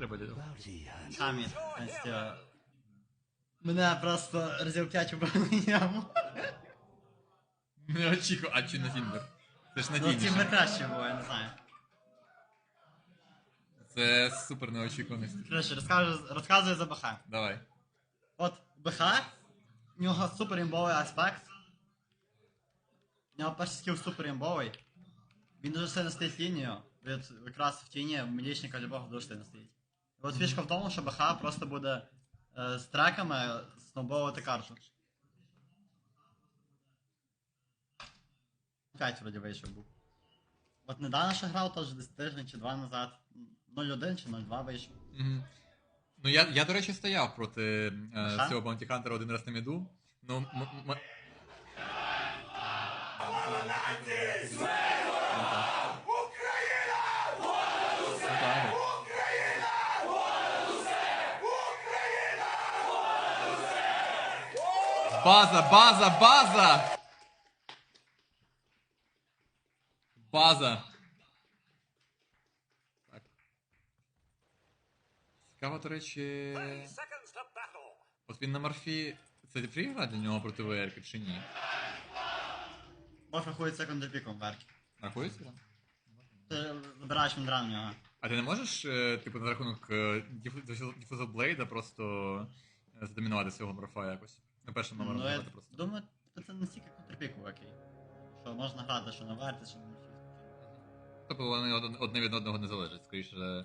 треба діду. Самі, Настя. Мене просто разів 5 убили яму. Не очікував, а чи на Тіндер? Це ж Ну, надійніше. найкраще було, я не знаю. Це супер неочікуваність. Коротше, розкажу, розказую за БХ. Давай. От БХ, в нього супер імбовий аспект. В нього перший скіл супер імбовий. Він дуже сильно стоїть лінію. Від якраз в тіні мілічника любого дуже сильно стоїть. От фішка в тому, що БХ просто буде е, з треками снобовувати карту. 5 вроді вийшов був. От недавно ще грав, теж десь тиждень чи два назад. 0-1 чи 0-2 вийшов. Мгм. Ну я, я, до речі, стояв проти е, Ага. цього Bounty Hunter один раз на міду. Ну, м- м- База, база, база! База. Так. Цікаво, до речі. От він на морфі. Це фрігра для нього проти ВР чи ні? Бос рахується секундерпіком в веркі. Рахується там? Ти вибираєш міндран в нього. А ти не можеш, е, типу, на рахунок е, Diffusal Blade просто е, задомінувати свого морфа якось? На першому Ну, я грати просто. думаю, це настільки контрпіку окей. Що можна грати, що на верті, що на морфі. Тобто вони од- одне від одного не залежать, скоріше. е,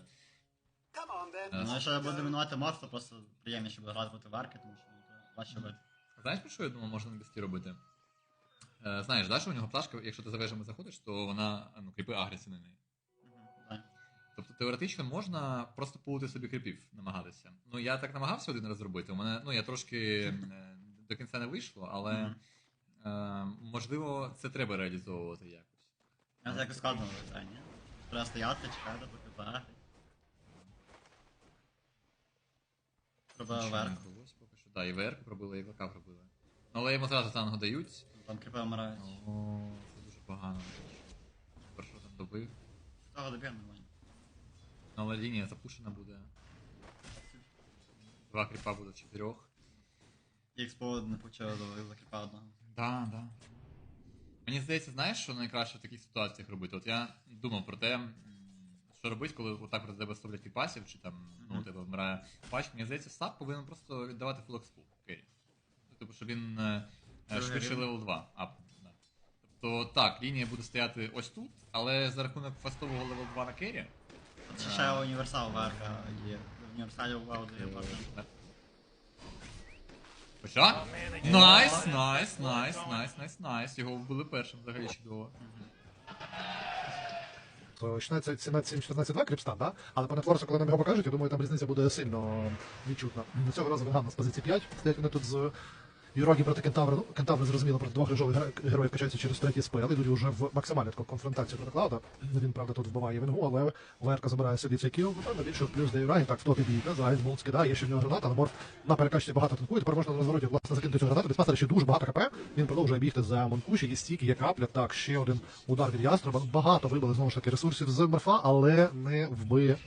Ну, якщо я буду домінувати морф, то просто приємніше буде грати проти верки, тому що ну, то важче бити. Знаєш, про що я думаю, можна на бісті робити? Е, знаєш, да, що у нього пташка, якщо ти за вежами заходиш, то вона ну, кріпи агресі на неї. Мгм, да. Тобто теоретично можна просто пулити собі кріпів, намагатися. Ну я так намагався один раз зробити. У мене, ну я трошки е, до кінця не вийшло, але Мгм. е, можливо це треба реалізовувати якось. Я це якось складно ні? Треба стояти, чекати, поки Нічого не верх. Да, і ВР пробили, і ВК пробили. Ну але йому зразу танго дають. там кріпи вмирають. О, це дуже погано. Першого там добив. Того добір нормально. Ну, але лінія запущена буде. Два кріпа буде в чотирьох. Ікспо не почав закріпа одного. Да, да. Мені здається, знаєш, що найкраще в таких ситуаціях робити? От я думав про те, що робити, коли отак от тебе ставлять кріпасів, чи там ну, у тебе вмирає пач. Мені здається, сап повинен просто віддавати фул експу. Окей. Типу, щоб він е, е, швидше левел 2 ап. Да. Тобто так, лінія буде стояти ось тут, але за рахунок фастового левел 2 на кері. От ще ще універсал верха є. В універсалі вау дає бажано. Що? Найс, найс, найс, найс, найс, найс. Його вбили першим взагалі чудово. То Починається 17-14-2 кріпстан, да? але пане нетворсу, коли нам його покажуть, я думаю, там різниця буде сильно відчутна. Цього разу Венган з позиції 5. Стоять вони тут з Юрогі проти Кентавра. Ну, Кентавр, зрозуміло, проти двох режових геро- героїв качаються через третій спел. Ідуть вже в максимальну таку конфронтацію проти Клауда. Він, правда, тут вбиває Венгу, але ВРК забирає собі цей кіл. Напевно, більше плюс дає Юрагі, так, в топі бійка. Зараз Мулт скидає, ще в нього граната, але Морф на перекачці багато танкує. Тепер можна на розвороті, власне, закинути цю гранату. Біспастера ще дуже багато хп. Він продовжує бігти за Монкуші, є стік, є капля. Так, ще один удар від яструба. Багато вибили знову ж таки ресурсів з Мерфа, але не вбили.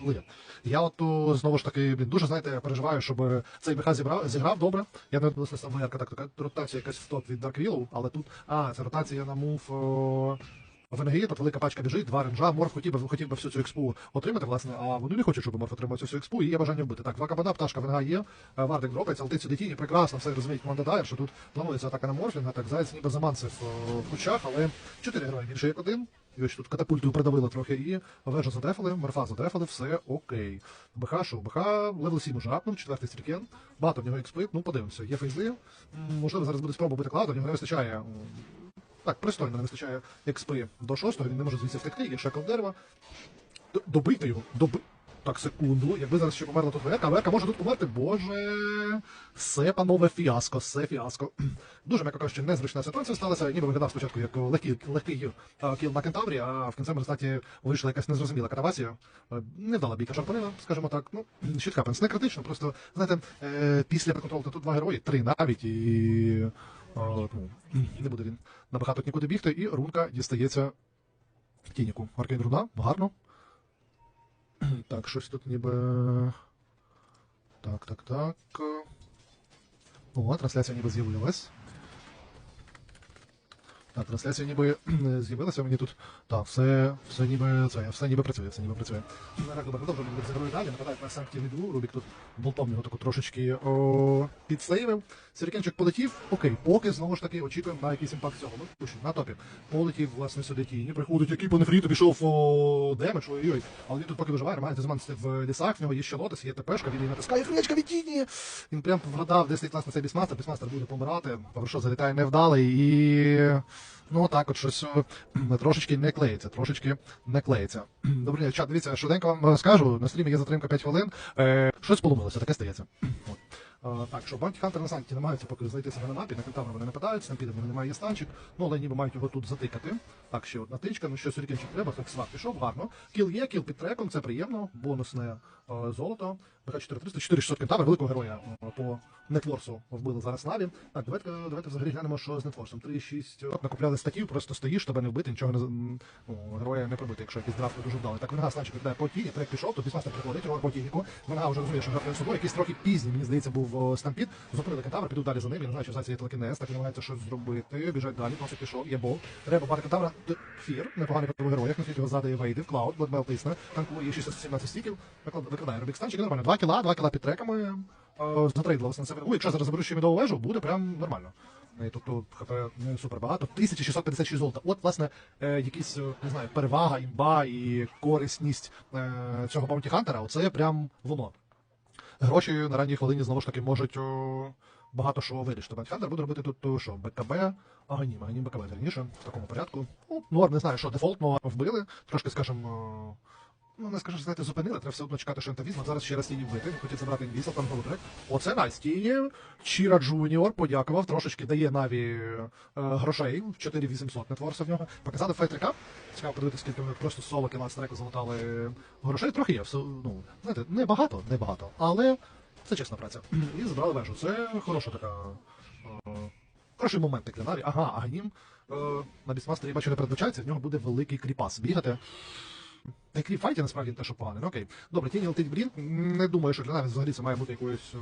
Я от знову ж таки блін, дуже знаєте, переживаю, щоб цей зібрав зіграв добре. Я не сам Ярка так така ротація якась в топ від Дарквілу, але тут а це ротація на мув. О... В тут велика пачка біжить, два ренжа, Морф хотів би, хотів би всю цю експу отримати, власне, а вони не хочуть, щоб Морф отримав цю всю експу, і є бажання вбити. Так, два кабана, пташка в НГ є, е, Вардик дропається, летить сюди тіні, прекрасно, все розуміють команда Дайр, що тут планується атака на Морфінга, так, Заяць ніби заманцев в кущах, але чотири герої більше як один. І ось тут катапультою придавили трохи і вежу затрефали, Морфа затрефали, все окей. БХ що? БХ левел 7 уже апнув, четвертий стрікен, багато в нього експи, ну подивимося, є фейзи, можливо зараз буде спроба бити кладу, в нього не вистачає так, пристойно не вистачає експи до шостого, він не може звідси втекти, є шекл дерева. Добити його, доби... Так, секунду. Якби зараз ще померла тут Верка, Верка може тут померти. Боже, все панове фіаско, все фіаско. Дуже, м'яко кажучи, незручна ситуація сталася. Ніби виглядав спочатку як легкий, легкий кіл на кентаврі, а в кінцевому результаті вийшла якась незрозуміла катавасія. Е, Невдала бійка шарпанина, скажімо так. Ну, щит хапенс. Не критично, просто, знаєте, е, після приконтролу тут два герої, три навіть, і ну, не буде він набагато нікуди бігти, і рунка дістається Тініку. Аркейн руна, гарно. Так, щось тут ніби. Так, так, так. О, трансляція ніби з'явилась. Так, трансляція ніби е, з'явилася, мені тут. Так, все, все ніби це, все ніби працює, все ніби працює. Ну, так, добре, продовжуємо з грою далі. Нападаю на санкті відбу, Рубік тут болтом його таку трошечки о, підсейвив. Сіркенчик полетів. Окей, поки знову ж таки очікуємо на якийсь імпакт цього. Ми на топі. Полетів, власне, сюди тіні. Приходить, який по нефріту пішов о, демедж, ой-ой. Але він тут поки виживає, намагається зманити в лісах, в нього є ще лотос, є ТПшка, він її натискає, хрінечка від тіні. Він прям вгадав, де стоїть власне цей бісмастер. Бісмастер буде помирати, що залітає невдалий і. Ну так, от щось трошечки не клеїться, трошечки не клеїться. Добрий день, чат, дивіться, швиденько вам розкажу. На стрімі є затримка 5 хвилин. Е, щось поломилося, таке стається. От. Е, так, що Банті Хантер на санкті намагаються поки знайти себе на мапі, на кентавра вони нападають, Стампіда вони немає станчик, ну але ніби мають його тут затикати. Так, ще одна тичка, ну що сюрікенчик треба, так сват пішов, гарно. Кіл є, кіл під треком, це приємно, бонусне е, золото. БК 4300, 4600 кентавр, великого героя е, по нетворсу вбили зараз Наві. Так, давайте, давайте взагалі глянемо, що з нетворсом. 3-6 накупляли статів, просто стоїш, тебе не вбити, нічого не ну, героя не пробити, якщо якийсь драфт не дуже вдалий. Так, Венга станчик віддає по тіні, трек пішов, то бісмастер приходить, його по тініку. Венга вже розуміє, що жартує собою, якийсь трохи пізній, мені здається, був о, стампід. Зупинили кентавр, підуть далі за ним, я не знаю, зараз є телекінез, так намагається щось зробити, біжать далі, носик пішов, є бол. Треба бати кентавра, фір, непоганий по героях, на його ззади вийде, в клауд, Бладмел тисне, танкує 617 стіків, викладає Рубік станчик, нормально, 2 кіла, 2 кіла під треками, е, затрейдилося на себе. У, якщо зараз заберу ще медову вежу, буде прям нормально. Тобто ХП не супер багато. 1656 золота. От, власне, е, якісь, е, не знаю, перевага, імба і корисність цього Баунті Хантера, оце прям воно. Гроші на ранній хвилині знову ж таки можуть багато що вирішити. Баунті Хантер буде робити тут о, що, БКБ, Аганім, Аганім БКБ вірніше, в такому порядку. Ну, норм, не знаю, що дефолтно вбили, трошки, скажімо, Ну, не скажу, знаєте, зупинили, треба все одно чекати, що інтавізм. Зараз ще раз тіні вбити. Хотів забрати інвізл, там голотрек. Оце найс. Тіні. Чіра Джуніор подякував, трошечки дає Наві е, грошей. 4800 нетворса в ньього. Показати файтрика. Цікаво подивитися, скільки вони просто соло кіла треку залутали грошей. Трохи є. Все, ну, знаєте, не багато, не багато. Але це чесна праця. І забрали вежу. Це хороша така. е, Хороший момент для Наві. Ага, Аганім. е, На бісмастері, бачу, не передбачається, в нього буде великий кріпас. Бігати. Та кріп файті насправді не те, що погане. Ну окей. Добре, тіні летить Брін. Не думаю, що для нас взагалі це має бути якоюсь е,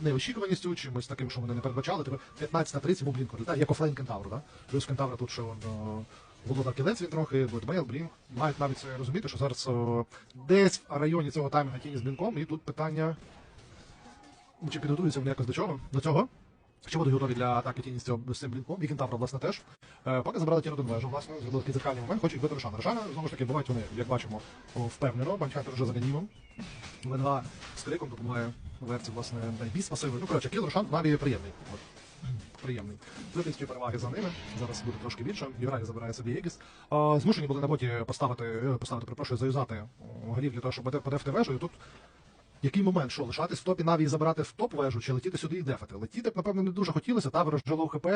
неочікуваністю, чимось таким, що вони не передбачали. Типу 15 на 30 був Блінко. Літає як офлейн кентавру, да? Плюс кентавра тут ще он, е, Володар кілець він трохи, Бледмейл, Блін. Мають навіть розуміти, що зараз е, десь в районі цього таймінга тіні з блінком, і тут питання. Чи підготуються вони якось до чого? До цього? Чи будуть готові для атаки тіні з цим блінком? І кентавра, власне, теж. Е, поки забрали ті вежу, власне, зробили такий дзеркальний момент, хочуть бити Рошана. Рошана, знову ж таки, бувають вони, як бачимо, впевнено. Банчхантер вже за ганімом. Венга з криком допомагає верці, власне, найбільш пасивою. Ну, коротше, кіл Рошан наві приємний. От. Приємний. Трипільські переваги за ними. Зараз буде трошки більше. Юрай забирає собі Єгіс. Змушені були на боті поставити, е, поставити, перепрошую, заюзати голів для того, щоб подефти вежу. І тут який момент, що лишатись в топі Наві і забирати в топ вежу, чи летіти сюди і дефати? Летіти б, напевно, не дуже хотілося, табор розжило ХП.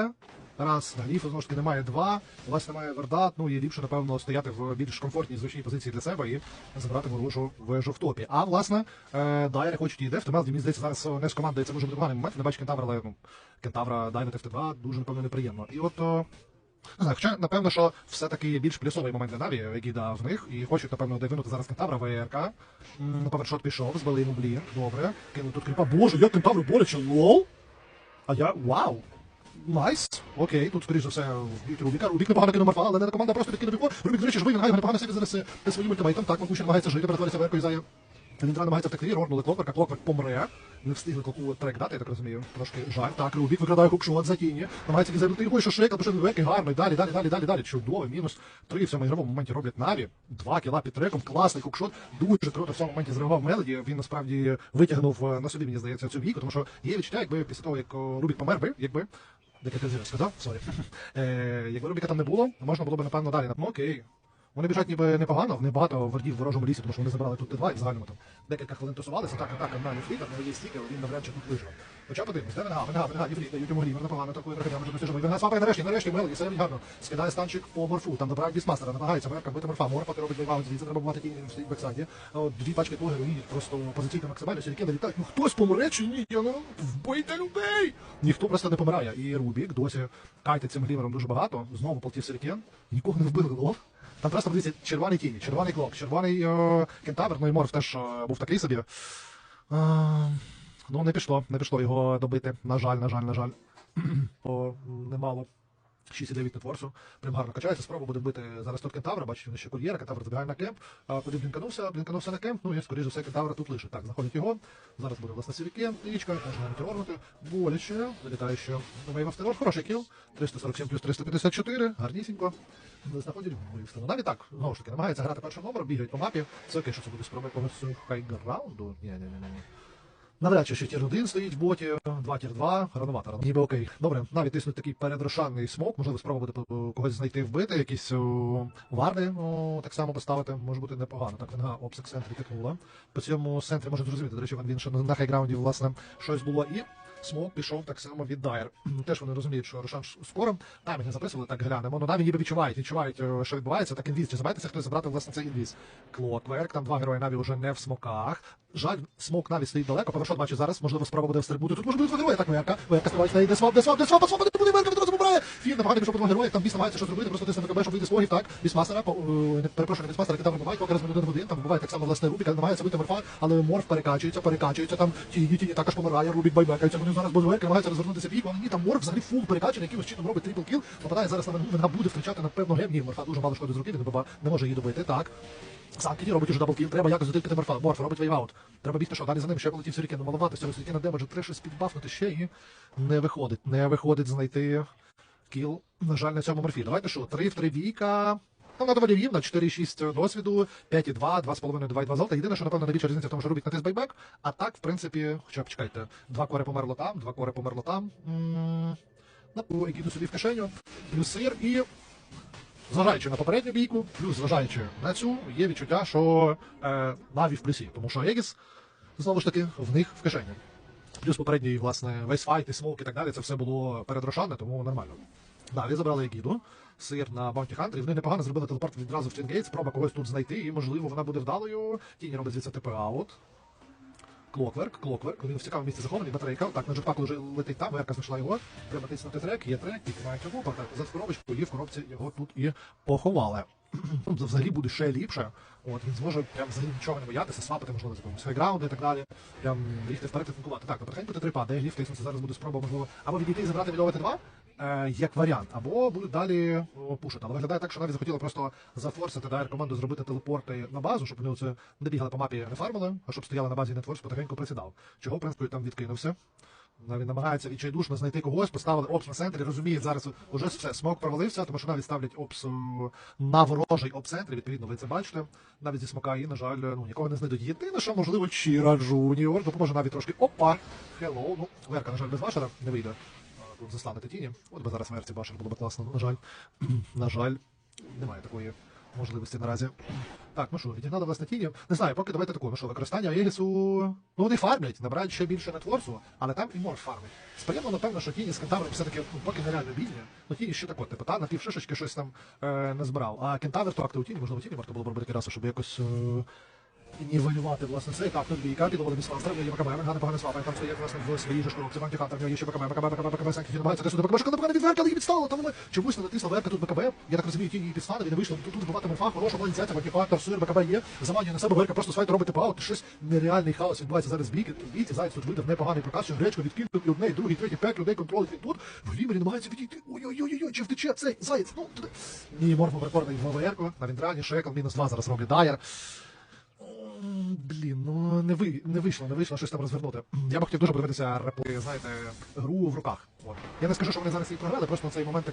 Раз, гліфу знову ж таки немає два, у вас немає вердат, ну і ліпше, напевно, стояти в більш комфортній звичній позиції для себе і забрати ворожу вежу в топі. А власне, е, дайри хочуть і дефти. Мені здається, зараз не з командою це може бути поганий момент. Не бачу кентавра, але ну, кентавра дайвити в Т2 дуже, напевно, неприємно. І от. Не знаю, хоча, напевно, що все-таки більш плюсовий момент для Наві, який дав в них, і хочуть, напевно, девинути зараз кентавра ВРК. Повершот пішов, збили йому блін, добре. Кинули тут кріпа. Боже, як кентавру боляче, лол! А я. Вау! Найс. Окей, тут, скоріш за все, вб'ють Рубіка. Рубік непогано кинув Марфа, але не команда просто підкинув його. Рубік, до речі, живий, він гайно непогано себе зараз своїм ультимейтом. Так, Макушин намагається жити, перетворюється веркою зає. Він намагається втекти, рорнули клокверка, клокверк помре. Не встигли клоку трек дати, я так розумію. Трошки жаль. Так, Рубік викрадає хукшот за тіні. Намагається відзабити його, що шейкл, пише веки, гарно. І далі, далі, далі, далі, далі. Чудово, мінус. Три в цьому ігровому моменті роблять Наві. Два кіла під треком, класний хукшот. Дуже круто в цьому моменті зривав Мелоді. Він насправді витягнув е, на собі, мені здається, цю бійку, тому що є відчуття, якби після того, як Рубік помер би, якби. Декілька сказав, сорі. Е, якби Рубіка там не було, можна було б, напевно, далі. Ну, окей. Вони біжать ніби непогано, в них багато вардів в ворожому лісі, тому що вони забрали тут Т2 і в загальному там декілька хвилин тусувалися, так, атака на Нефріта, в нього є стіки, він навряд чи тут виживе. Хоча подивимось, де Венга, Венга, Венга, Єфріт, дають йому глівер, непогано, такою трохи дамажу досяжемо. І Венга свапає нарешті, нарешті, Мелоді, все гарно. Скидає станчик по морфу, там добирають бісмастера, намагається Мерка бити морфа, Морфа ти робить вейваут, звідси треба бувати він в бексайді. Дві пачки того героїнь просто позиційно максимально, сірки налітають. Ну хтось помре чи ні? Я, ну, вбийте людей! Ніхто просто не помирає. І Рубік досі кайтить цим глівером дуже багато, знову полтів Сіркен, нікого не вбили лох. Там просто дивіться, червоний тіні, червоний клок, червоний о, кентавр, ну і морф теж о, був такий собі. Е, ну, не пішло, не пішло його добити. На жаль, на жаль, на жаль. О, немало. 6,9 нетворсу. Прям гарно качається. Спроба буде бити зараз тут кентавра. Бачите, він ще кур'єра, кентавр забігає на кемп. А куди блінканувся, блінканувся на кемп. Ну і скоріш за все кентавра тут лише. Так, знаходять його. Зараз буде власне сівіки. Річка, можна навіть орнути. Боляче. Вилітає ще новий авторор. Хороший кіл. 347 плюс 354. Гарнісінько. Знаходять вбивство. Ну, навіть так, знову ж таки, намагається грати першим номером, бігають по мапі. Це окей, що це буде спроба якогось хайграунду. Ні, ні, ні, ні. Навряд чи ще тір 1 стоїть в боті, 2 тір 2, рановато, рано. Ніби окей. Добре, навіть тиснуть такий передрошанний смок, можливо, спробувати когось знайти вбити, якісь о, варди о, так само поставити, може бути непогано. Так, венга обсек центрі тикнула. По цьому центрі можуть зрозуміти. До речі, він ще на хайграунді, власне, щось було і. Смок пішов так само від Дайер. Теж вони розуміють, що Рошан ш- скоро. Навіть не записували, так глянемо. Ну навіть ніби відчувають, відчувають, е, що відбувається. Так інвіз. Чи забайтеся хтось забрати власне цей інвіз? Клокверк, там два герої Наві вже не в смоках. Жаль, смок Наві стоїть далеко. Повершот бачить зараз, можливо, справа буде стрибути. Тут може бути два герої, так Верка. Верка співається, йде свап, де свап, де свап, свап, буде Верка, відразу побирає. Фін пішов по два герої, там біс намагається щось робити, просто тисне ВКБ, щоб вийти з логів, так. Бісмастера, по- е, перепрошую, не бісмастера, кидав вибиває, поки розмін один там буває так само власне Рубіка, намагається бити морфа, але морф перекачується, перекачується, там тіні, тіні також помирає, Рубік байбекається, вони зараз Верка, намагається розвернутися але ні, там морф взагалі фул перекачаний, якимось чином робить трипл кіл, попадає зараз на венгу, венга буде втрачати, напевно, гем, ні, морфа дуже мало шкоди зробити, він баба не може її добити, так. Сам робить уже даблкіл, треба якось затилкати морфа. Морф робить вейваут. Треба бігти, що далі за ним ще полетів сюрікен. Маловато з цього демеджу. Треба щось підбафнути ще і не виходить. Не виходить знайти кіл. На жаль, на цьому морфі. Давайте що, 3 в 3 віка. Ну, на доволі рівно, 4-6 досвіду, 5,2, 2,5, 2,2 золота. Єдине, що, напевно, найбільша різниця в тому, що робить натис байбек. А так, в принципі, хоча б чекайте, два кори померло там, два кори померло там. М, На собі в кишеню, плюс сир і Зважаючи на попередню бійку, плюс зважаючи на цю, є відчуття, що е, Наві в плюсі, тому що Егіс, знову ж таки, в них в кишені. Плюс попередній, власне, весь файт і смок і так далі, це все було передрошане, тому нормально. Далі забрали Егіду, сир на Баунті Хантері, вони непогано зробили телепорт відразу в Ченгейт, спроба когось тут знайти, і, можливо, вона буде вдалою. Тіні робить звідси ТП аут. Клокверк, клокверк, він в цікавому місці захований, батарейка. Так, на джетпаку вже летить там, Верка знайшла його. Треба тиснути трек, є трек, піднімають його, так, за коробочку, і в коробці його тут і поховали. Взагалі буде ще ліпше. От, він зможе прям взагалі нічого не боятися, свапати, можливо, з хайграунду і так далі. Прям бігти вперед і функувати. Так, потихеньку ти трипа, де гліф тиснуться, зараз буде спроба, можливо, або відійти і забрати два, е, як варіант, або будуть далі пушити. Але виглядає так, що навіть захотіли просто зафорсити дайр команду зробити телепорти на базу, щоб вони це не бігали по мапі, не фармили, а щоб стояли на базі нетворс, потихеньку присідав. Чого, в принципі, там відкинувся. Навіть намагається відчайдушно знайти когось, поставили опс на центрі, розуміє, зараз уже все, смок провалився, тому що навіть ставлять опс е, на ворожий опцентрі, відповідно, ви це бачите. Навіть зі смока і, на жаль, ну, нікого не знайдуть. Єдине, що, можливо, Чіра Джуніор допоможе навіть трошки. Опа! Хеллоу, ну, Верка, на жаль, без вашера не вийде. Засланити тіні. От би зараз верці башер було б класно. Ну, на жаль, на жаль, немає такої можливості наразі. Так, ну що, відігнали власне тіні. Не знаю, поки давайте таку, ну що, використання Єгісу. Ну вони фармлять, набирають ще більше нетворсу, але там і мор фармить. Сприємно, напевно, що тіні з кентавром все-таки ну, поки нереально бідні. Ну тіні ще тако, типу, та на півшишечки щось там е, не збирав. А кентавр то актив тіні, можливо, у тіні варто було б робити керасу, щоб якось. Е, нівелювати, власне, цей так, тут бійка, під підловили бісмастер, є БКБ, Менга непогано свапає, там стоять, власне, в своїй же ж коробці, Банті Хантер, в нього є ще БКБ, БКБ, БКБ, БКБ, Сенкі, він намагається десь до БКБ, що непогано відверка, але її підставило, там чомусь не натисла верка, тут БКБ, я так розумію, тіні її підстали, він не вийшов, тут, вбивати морфа, хороша була ініціатива, Хантер, сир, БКБ є, заманює на себе, верка просто свайт робить типаут, щось нереальний хаос відбувається зараз бійки, бійці, Заяць тут видав непоганий проказ, що гречко відкинув, і другий, третій, п'ять людей контролить він тут, в Глімері намагається відійти, ой-ой-ой, чи втече цей Заєць, ну. Ні, морфо прикорний в ВВРку, на Вінтрані, Шекл, мінус два зараз роблять Дайер. Блін, ну не ви не вийшло, не вийшло щось там розвернути. Я б хотів дуже подивитися репли, знаєте, гру в руках. От. Я не скажу, що вони зараз її програли, просто цей момент,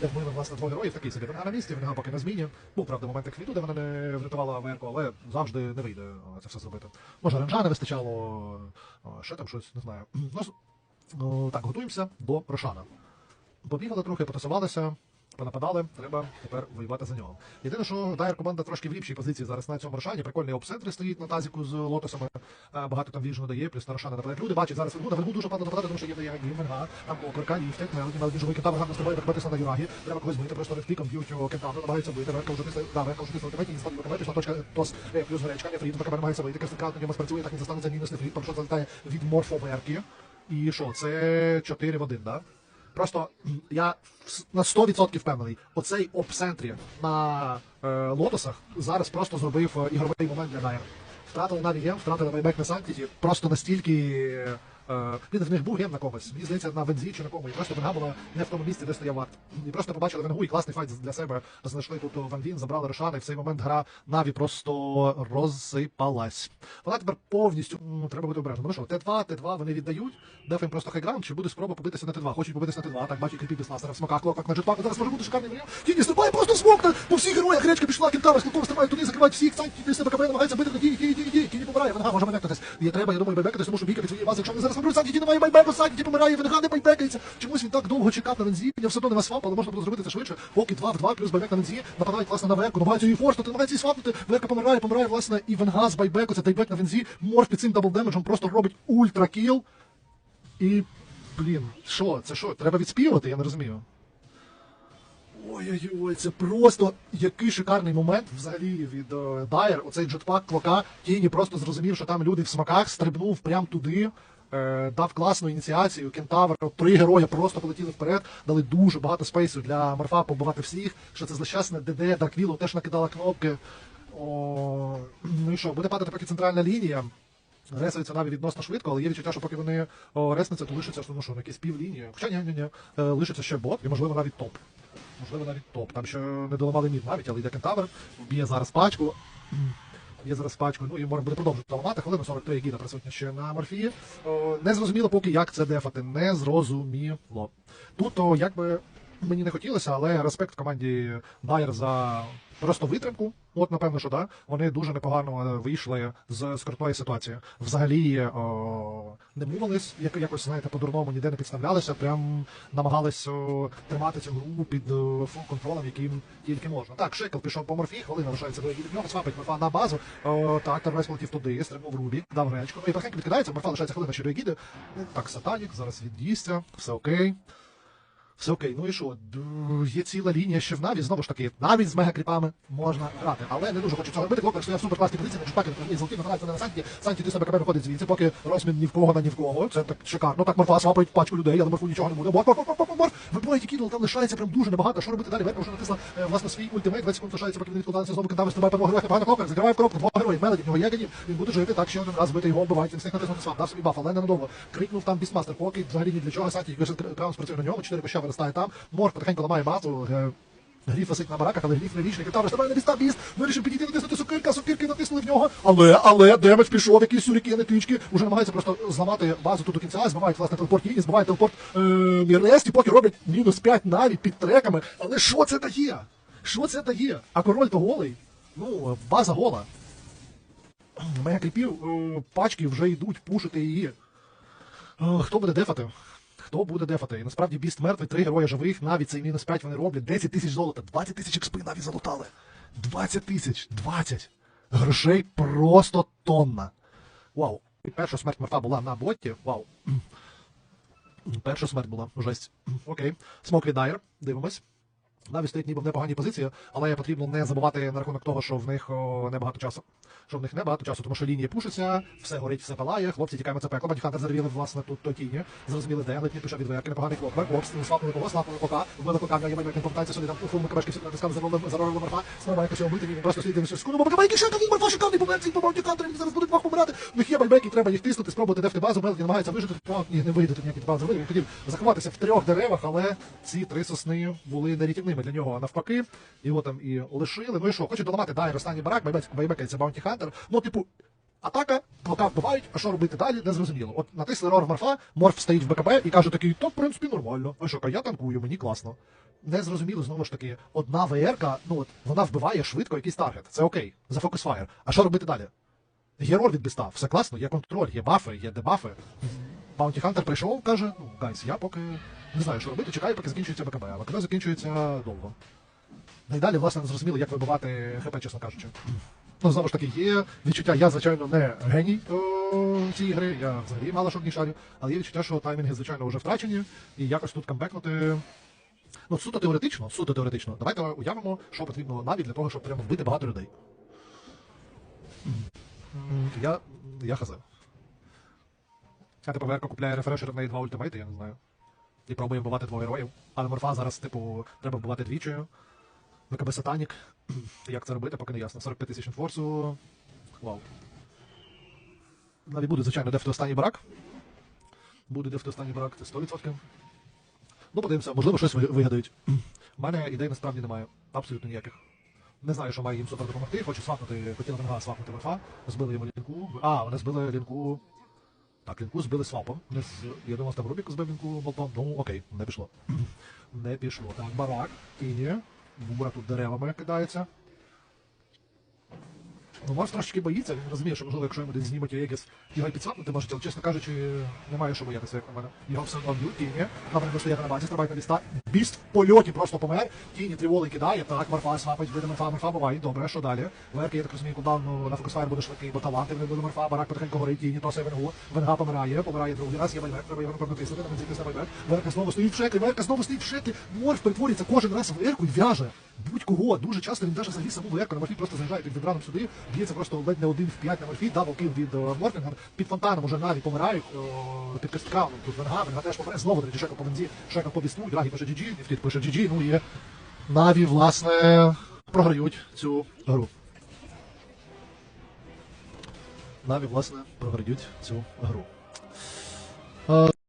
де вбили власне двох героїв, такий собі. Вона на місці, вона поки на зміні. Був, правда, момент як хвіту, де вона не врятувала Верку, але завжди не вийде це все зробити. Може, ренжа не вистачало, ще там щось, не знаю. Ну, так, готуємося до Рошана. Побігали трохи, потасувалися, понападали, треба тепер воювати за нього. Єдине, що Дайер команда трошки в ліпшій позиції зараз на цьому Рошані. Прикольний обцентр стоїть на тазіку з лотосами. Е, Багато там віжну дає, плюс на Рошана нападають. Люди бачать зараз вельгу, на вельгу дуже падно нападати, тому що є дає Гімменга, там Окерка, Ліфтек, Мелоді, Мелоді, живий кентавр, гарно стрибає, так батися на Юрагі. Треба когось бити, просто рефліком б'ють його кентавр, намагаються бити, Верка вже тисне, да, Верка вже тисне, ультимейті, не ставить пішла точка, тос, е, плюс горячка, Нефріт, Верка намагається вийти, Керстенкраут на ньому спрацює, так він застанеться мінус Нефріт, там що залітає від морфо Верки. І що, це 4 в 1, да? Просто я на 100% впевнений, оцей оп центрі на е, лотосах зараз просто зробив е, ігровий момент для Найр. Втратили на гем, втратили байбек на Сантіті, просто настільки. Е, блін, в них був гем на когось. Мені здається, на Вензі чи на кому. І просто венга була не в тому місці, де стояв варт. І просто побачили венгу і класний файт для себе. Знайшли тут Ван Він, забрали Рошана, і в цей момент гра Наві просто розсипалась. Вона тепер повністю треба бути обережним. Ну що, Т2, Т2 вони віддають, дефаємо просто хайграунд, чи буде спроба побитися на Т2. Хочуть побитися на Т2, так бачить кріпі бісластера в смоках, клоках на джетпаку. Зараз може бути шикарний варіант. Тіні стрибає просто смок на по всіх героях. Гречка пішла, кентавр, слухом стрибає туди, закривають всіх, Санті, ти себе КП намагається бити, тоді, ті, ті, ті, Тіні помирає, венга може бебекатись. Є треба, я думаю, бебекатись, тому що бійка від своєї бази, якщо вони зараз виберуть Санті, немає байбеку, Санті помирає, венга не байбекається. Чомусь він так довго чекав на вензі, я все одно не на свап, але можна було зробити це швидше. Поки 2 в 2 плюс байбек на вензі, нападають власне на верку, намагаються її форсити, намагаються її свапнути, верка помирає, помирає власне і венга з байбеку, це тайбек на вензі, морф під цим даблдемеджем просто робить ультракіл. І, блін, що, це що, треба відспівати, я не розумію. Ой-ой-ой, це просто який шикарний момент взагалі від е, Дайер. Оцей джетпак клока. Тіні просто зрозумів, що там люди в смаках, стрибнув прямо туди, дав класну ініціацію. Кентавр, три герої просто полетіли вперед, дали дуже багато спейсу для Морфа побивати всіх. Що це злощасне ДД, Дарквілу теж накидала кнопки. О, ну і що, буде падати поки центральна лінія. Ресується навіть відносно швидко, але є відчуття, що поки вони реснуться, то лишиться ну, що, на якісь півлінії. Хоча ні, ні, ні, е, лишиться ще бот, і можливо навіть топ. Можливо, навіть топ. Там ще не доламали мід навіть, але йде кентавр, б'є зараз пачку. Б'є зараз пачку, ну і може буде продовжувати ламати. Хвилину 43 гіда присутня ще на морфії. Не зрозуміло поки, як це дефати. Не зрозуміло. Тут о, якби мені не хотілося, але респект команді Дайер за просто витримку. От, напевно, що да. Вони дуже непогано е, вийшли з скрутної ситуації. Взагалі о, не мувались, як, якось, знаєте, по-дурному ніде не підставлялися, прям намагались о, тримати цю гру під о, контролем, яким тільки можна. Так, Шекл пішов по морфі, хвилина лишається до нього, свапить морфа на базу. О, так, Тервес полетів туди, стрибнув Рубі, дав гречку. І потихеньку відкидається, морфа лишається хвилина ще до егіди. Так, сатанік, зараз від'їсться, все окей. Все окей, ну і що? Є ціла лінія ще в Наві, знову ж таки, навіть з мегакріпами можна грати. Але не дуже хочу цього робити. Клопер стояв в суперкласній позиції, на Джупакі на золоті не на Санті. Санті ти себе КП виходить звідси, поки Росмін ні в кого на ні в кого. Це так шикарно. Так морфа свапить пачку людей, але морфу нічого не буде. Морф, морф, морф, морф, морф. Вибиває Кідл там лишається прям дуже небагато. Що робити далі? Вепер вже натисла власне свій ультимейт, 20 секунд лишається, поки він відкладається знову кентавр, стрибає перемогу героя, погано клопер, закриває в коробку, двох героїв, Мелоді, в нього є ганів, він буде жити, так ще один раз бити його, вбивають, він встиг натиснути свап, дав собі баф, але ненадовго. Крикнув там бісмастер, поки взагалі ні для чого, Санті, краун працює на ньому, 4 пища виростає там, Морг потихеньку ламає базу, е, Гріф висить на бараках, але гріф не вічний, кентавр стрибає на міста біст, вирішив підійти натиснути сокирка, сокирки натиснули в нього, але, але, демедж пішов, якісь сюрикени, тички, уже намагається просто зламати базу тут до кінця, збивають, власне, телепорт Їні, збивають телепорт е, Мірнесті, поки роблять мінус 5 навіть під треками, але що це дає? Що це дає? А король то голий, ну, база гола. Мега кріпів, е, пачки вже йдуть пушити її. Е, Хто буде дефати? Хто буде дефати? І насправді біст мертвий, три герої живих, навіть цей мінус 5 вони роблять, 10 тисяч золота, 20 тисяч експи навіть залутали. 20 тисяч, 20. Грошей просто тонна. Вау. І перша смерть мертва була на боті. Вау. Перша смерть була. Жесть. Окей. Смок Дайер. Дивимось. Навіть стоїть ніби в непоганій позиції, але потрібно не забувати на рахунок того, що в них небагато часу. Що в них небагато часу, тому що лінії пушаться, все горить, все палає, хлопці тікаємо це пекло. Бані Хантер зарвіли, власне, тут то тіні. Зрозуміли, де, летні пішов від верки, непоганий клоп. Клоп, слапнули кого, слапнули кока, вбили кока, я він повертається сюди, там у фулми кабешки всі натискали, зарвали, зарвали морфа, слава якось його бити, він просто слідує все секунду, бо байки ще він морфа шикарний помер, цей по Бані Хантер, він зараз будуть двох помирати. В них є байбеки, треба їх тиснути, спробувати дефти базу, Мелкі намагається вижити, трьох, ні, не вийде тут бази, вийде, він хотів заховатися в трьох деревах, але ці три сосни були нерятівними для нього, навпаки, його там і лишили. Ну і що, хочуть доламати дайр останній барак, байбекається Баунті Хантер. Ну, типу, атака, клока вбивають, а що робити далі, не зрозуміло. От натисли рор морфа, морф стоїть в БКБ і каже такий, то в принципі нормально. А що, я танкую, мені класно. Не зрозуміло, знову ж таки, одна ВРК, ну от вона вбиває швидко якийсь таргет. Це окей, за фокус фаєр. А що робити далі? Герой від біста, все класно, є контроль, є бафи, є дебафи. Баунті Хантер прийшов, каже, ну, гайс, я поки не знаю, що робити, чекаю, поки закінчується БКБ, а БКБ закінчується довго. Ну і далі, власне, не зрозуміло, як вибивати ХП, чесно кажучи. Ну, знову ж таки, є відчуття, я, звичайно, не геній цієї гри, я взагалі мало що в шарю, але є відчуття, що таймінги, звичайно, вже втрачені, і якось тут камбекнути. Ну, суто теоретично, суто теоретично. Давайте уявимо, що потрібно навіть для того, щоб прямо вбити багато людей. Я. я хз. А тепер купляє рефрешер в неї два ультимейти, я не знаю. І пробує вбивати двох героїв. Але морфа зараз, типу, треба вбивати двічі. ВКБ Сатанік. Як це робити, поки не ясно. 45 тисяч інфорсу. Вау. Навіть буде, звичайно, дефти останній брак. Буде дефти останній брак, це 100%. Ну, подивимося, можливо, щось ви- вигадають. У мене ідей насправді немає. Абсолютно ніяких. Не знаю, що має їм супер допомогти. Хочу свапнути, хотіли Венга свапнути морфа. Збили йому лінку. А, вони збили лінку. Так, лінку збили свапом. З... Я думав, там Рубік збив лінку болтом. Ну, окей, не пішло. не пішло. Так, барак, тіні. Бура тут деревами кидається. Ну, Марс трошечки боїться, він розуміє, що можливо, якщо йому десь знімуть Єгіс, його і підсвапнути можуть, але, чесно кажучи, немає що боятися, як на мене. Його все одно б'ють, тіні, нам не стояти на базі, стрибають на ліста. Біст в польоті просто помер, тіні триволи кидає, так, Марфа свапить, вийде Марфа, Марфа буває, добре, що далі? Верки, я так розумію, кудаун ну, на фокусфайр буде швидкий, бо таланти вони були Марфа, барак потихеньку горить, тіні, тосає Венгу, Венга помирає, помирає другий раз, є байбек, треба його напевно тиснути, на бензині Верка знову стоїть в шеклі, Верка знову стоїть в шеклі, Морф перетворюється кожен раз в Верку і в'яже. Будь-кого, дуже часто він даже взагалі саму Верку на морфі просто заїжджає під вібраном сюди, б'ється просто ледь не один в п'ять на морфі, даблкіл від е, Морфінга, під фонтаном уже Наві помирають, під костками, тут Венга, Венга теж помре, знову, речі, Шека по бензі, Шека по бісту, Драгі пише GG, Нефтит пише GG, ну і Наві, власне, програють цю гру. Наві, власне, програють цю гру. Е,